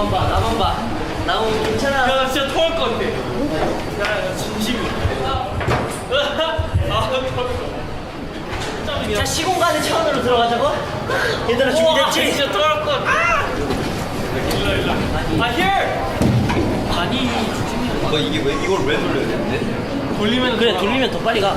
나만 봐, 나만 봐. 나 오늘 괜찮아. 야, 나 진짜 토할 것 같아. 야, 야, 진심이야. 아, 토할 자, 시공간의 차원으로 들어가자고? 얘들아, 준비됐지? 진짜 토할 것 같아. 아! 일로, 일로. 아, here! 아니, 너 이게 왜, 이걸 왜 돌려야 돼? 돌리면 그래, 돌리면 더 빨리 가.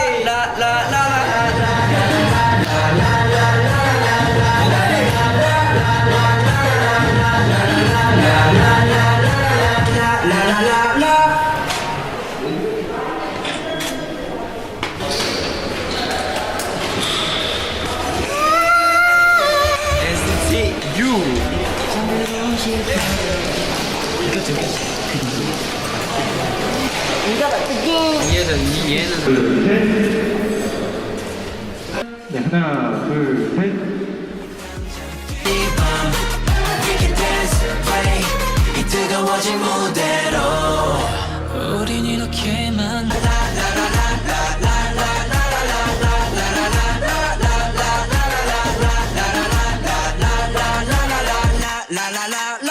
유. 얘는 이- 얘는 둘, 셋. 네, 하나, 둘, 셋. 뜨거워진 이렇게 la la la la.